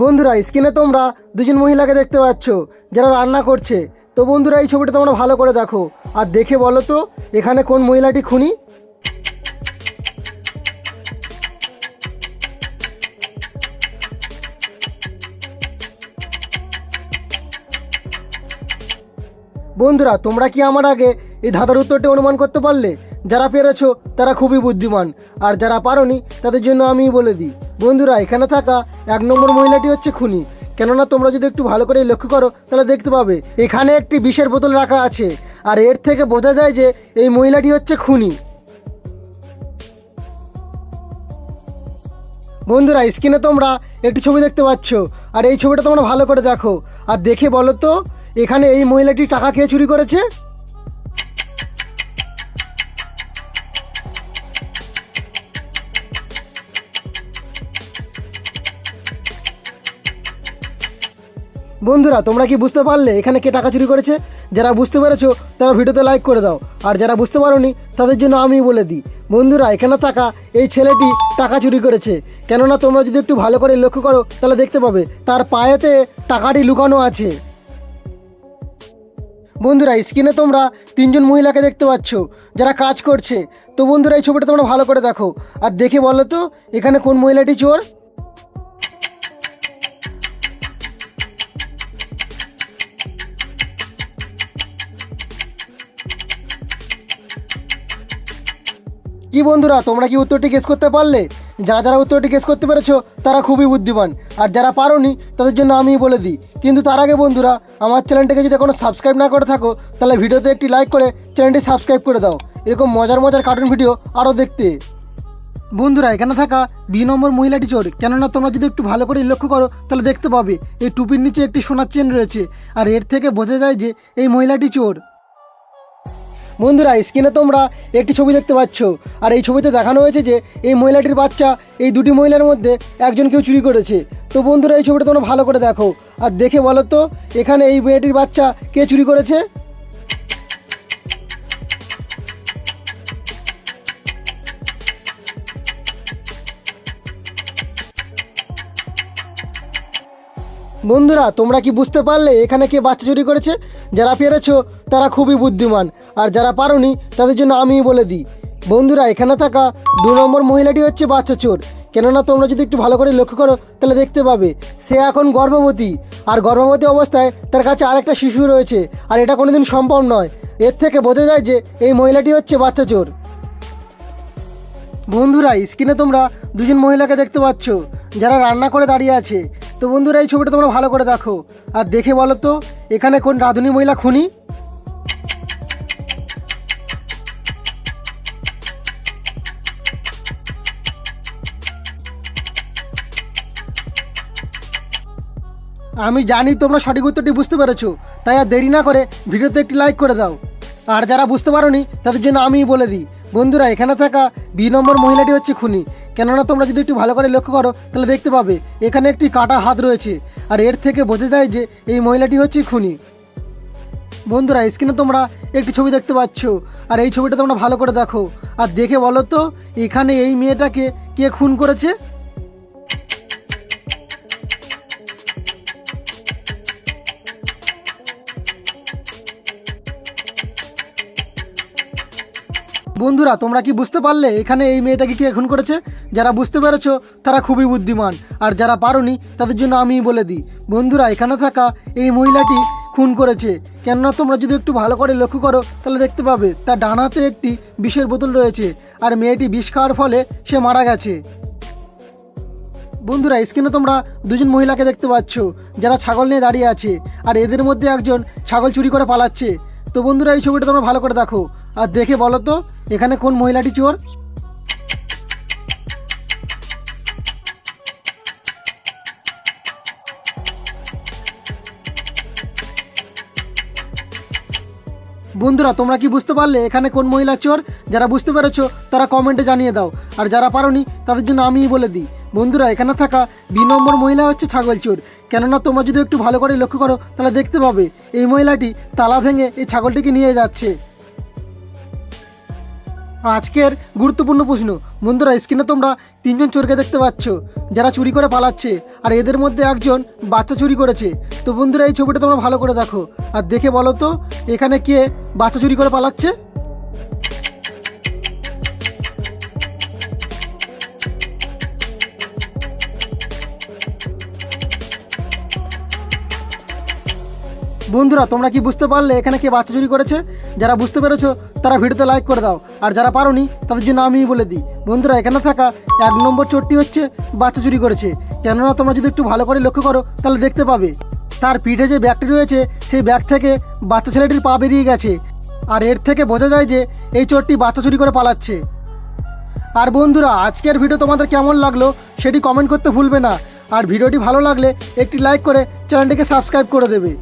বন্ধুরা স্ক্রিনে তোমরা দুজন মহিলাকে দেখতে পাচ্ছ, যারা রান্না করছে। তো বন্ধুরা, এই ছবিটা তোমরা ভালো করে দেখো। আর দেখে বলো তো, এখানে কোন মহিলাটি খুনি? বন্ধুরা, তোমরা কি আমার আগে এই ধাঁধার উত্তরটি অনুমান করতে পারলে? যারা পেরেছ তারা খুবই বুদ্ধিমান, আর যারা পারোনি তাদের জন্য আমিই বলে দিই। বন্ধুরা, এখানে থাকা এক নম্বর মহিলাটি হচ্ছে খুনি। কেননা তোমরা যদি একটু ভালো করে লক্ষ্য করো, তাহলে দেখতে পাবে, এখানে একটি বিষের বোতল রাখা আছে। আর এর থেকে বোঝা যায় যে এই মহিলাটি হচ্ছে খুনি। বন্ধুরা, স্ক্রিনে তোমরা একটি ছবি দেখতে পাচ্ছ, আর এই ছবিটা তোমরা ভালো করে দেখো। আর দেখে বলো তো, এখানে এই মহিলাটি টাকা কে চুরি করেছে? বন্ধুরা, তোমরা কি বুঝতে পারলে এখানে কে টাকা চুরি করেছে? যারা বুঝতে পেরেছ, তারা ভিডিওতে লাইক করে দাও। আর যারা বুঝতে পারোনি, তাদের জন্য আমি বলে দিই। বন্ধুরা, এখানে থাকা এই ছেলেটি টাকা চুরি করেছে। কেননা তোমরা যদি একটু ভালো করে লক্ষ্য করো, তাহলে দেখতে পাবে তার পায়েতে টাকাটি লুকানো আছে। বন্ধুরা স্ক্রিনে তোমরা তিনজন মহিলাকে দেখতে পাচ্ছ, যারা কাজ করছে। তো বন্ধুরা, এই ছবিটা তোমরা ভালো করে দেখো। আর দেখে বলো তো, এখানে কোন মহিলাটি চোর? কি বন্ধুরা, তোমরা কি উত্তরটি গেস করতে পারলে? যারা যারা উত্তরটি গেস করতে পেরেছ, তারা খুবই বুদ্ধিমান। আর যারা পারোনি, তাদের জন্য আমিই বলে দিই। কিন্তু তার আগে বন্ধুরা, আমার চ্যানেলটাকে যদি এখনও সাবস্ক্রাইব না করে থাকো, তাহলে ভিডিওতে একটি লাইক করে চ্যানেলটি সাবস্ক্রাইব করে দাও। এরকম মজার মজার কার্টুন ভিডিও আরও দেখতে। বন্ধুরা, এখানে থাকা বি নম্বর মহিলাটি চোর কেননা তোমরা যদি একটু ভালো করে লক্ষ্য করো, তাহলে দেখতে পাবে, এই টুপির নিচে একটি সোনার চেন রয়েছে। আর এর থেকে বোঝা যায় যে, এই মহিলাটি চোর বন্ধুরা স্ক্রিনে তোমরা একটি ছবি দেখতে পাচ্ছ। আর এই ছবিতে দেখানো হয়েছে যে, এই মহিলাটির বাচ্চা, এই দুটি মহিলার মধ্যে একজন কেউ চুরি করেছে। তো বন্ধুরা, এই ছবিটা তোমরা ভালো করে দেখো। আর দেখে বলো তো, এখানে এই মেয়েটির বাচ্চা কে চুরি করেছে? বন্ধুরা, তোমরা কি বুঝতে পারলে এখানে কে বাচ্চা চুরি করেছে? যারা পেরেছ, তারা খুবই বুদ্ধিমান। আর যারা পারোনি, তাদের জন্য আমিই বলে দিই। বন্ধুরা, এখানে থাকা দু নম্বর মহিলাটি হচ্ছে বাচ্চা চোর। কেননা, তোমরা যদি একটু ভালো করে লক্ষ্য করো, তাহলে দেখতে পাবে, সে এখন গর্ভবতী। আর গর্ভবতী অবস্থায় তার কাছে আরেকটা শিশু রয়েছে, আর এটা কোনোদিন সম্ভব নয়। এর থেকে বোঝা যায় যে, এই মহিলাটি হচ্ছে বাচ্চা চোর। বন্ধুরা, স্ক্রিনে তোমরা দুজন মহিলাকে দেখতে পাচ্ছ, যারা রান্না করে দাঁড়িয়ে আছে। তো বন্ধুরা, এই ছবিটা তোমরা ভালো করে দেখো। আর দেখে বলো তো, এখানে কোন রাঁধুনি মহিলা খুনি? আমি জানি তোমরা সঠিক উত্তরটি বুঝতে পেরেছ, তাই আর দেরি না করে ভিডিওতে একটি লাইক করে দাও। আর যারা বুঝতে পারোনি, তাদের জন্য আমিই বলে দিই। বন্ধুরা, এখানে থাকা বি নম্বর মহিলাটি হচ্ছে খুনি। কেননা তোমরা যদি একটু ভালো করে লক্ষ্য করো, তাহলে দেখতে পাবে, এখানে একটি কাটা হাত রয়েছে। আর এর থেকে বোঝা যায় যে এই মহিলাটি হচ্ছে খুনি। বন্ধুরা স্ক্রিনে তোমরা একটি ছবি দেখতে পাচ্ছ। আর এই ছবিটা তোমরা ভালো করে দেখো। আর দেখে বলো তো, এখানে এই মেয়েটাকে কে খুন করেছে? বন্ধুরা, তোমরা কি বুঝতে পারলে এখানে এই মেয়েটাকে কি এখন করেছে? যারা বুঝতে পেরেছ, তারা খুবই বুদ্ধিমান। আর যারা পারোনি, তাদের জন্য আমিই বলে দিই। বন্ধুরা, এখানে থাকা এই মহিলাটি খুন করেছে। কেননা, তোমরা যদি একটু ভালো করে লক্ষ্য করো, তাহলে দেখতে পাবে, তার ডানাতে একটি বিষের বোতল রয়েছে, আর মেয়েটি বিষ খাওয়ার ফলে সে মারা গেছে। বন্ধুরা, স্ক্রিনে তোমরা দুজন মহিলাকে দেখতে পাচ্ছ, যারা ছাগল নিয়ে দাঁড়িয়ে আছে, আর এদের মধ্যে একজন ছাগল চুরি করে পালাচ্ছে। তো বন্ধুরা, এই ছবিটা তোমরা ভালো করে দেখো। আর দেখে বলো তো, এখানে কোন মহিলাটি চোর? বন্ধুরা, তোমরা কি বুঝতে পারলে এখানে কোন মহিলা চোর? যারা বুঝতে পেরেছ, তারা কমেন্টে জানিয়ে দাও। আর যারা পারোনি, তাদের জন্য আমিই বলে দিই। বন্ধুরা, এখানে থাকা বি নম্বর মহিলা হচ্ছে ছাগল চোর। কেননা, তোমরা যদি একটু ভালো করে লক্ষ্য করো, তাহলে দেখতে পাবে এই মহিলাটি তালা ভেঙে এই ছাগলটিকে নিয়ে যাচ্ছে। আজকের গুরুত্বপূর্ণ প্রশ্ন। বন্ধুরা স্ক্রিনে তোমরা তিনজন চোরকে দেখতে পাচ্ছ, যারা চুরি করে পালাচ্ছে, আর এদের মধ্যে একজন বাচ্চা চুরি করেছে। তো বন্ধুরা, এই ছবিটা তোমরা ভালো করে দেখো। আর দেখে বলো তো, এখানে কে বাচ্চা চুরি করে পালাচ্ছে? বন্ধুরা, তোমরা কি বুঝতে পারলে এখানে কে বাচ্চা চুরি করেছে? যারা বুঝতে পেরেছ তারা ভিডিওতে লাইক করে দাও। আর যারা পারোনি, তাদের জন্য আমিই বলে দিই। বন্ধুরা, এখানে থাকা এক নম্বর চোরটি হচ্ছে বাচ্চা চুরি করেছে। কেননা তোমরা যদি একটু ভালো করে লক্ষ্য করো, তাহলে দেখতে পাবে। তার পিঠে যে ব্যাগটি রয়েছে, সেই ব্যাগ থেকে বাচ্চা ছেলেটির পা বেরিয়ে গেছে। আর এর থেকে বোঝা যায় যে, এই চোরটি বাচ্চা চুরি করে পালাচ্ছে। আর বন্ধুরা, আজকের ভিডিও তোমাদের কেমন লাগল, সেটি কমেন্ট করতে ভুলবে না। আর ভিডিওটি ভালো লাগলে, একটি লাইক করে চ্যানেলটিকে সাবস্ক্রাইব করে দেবে।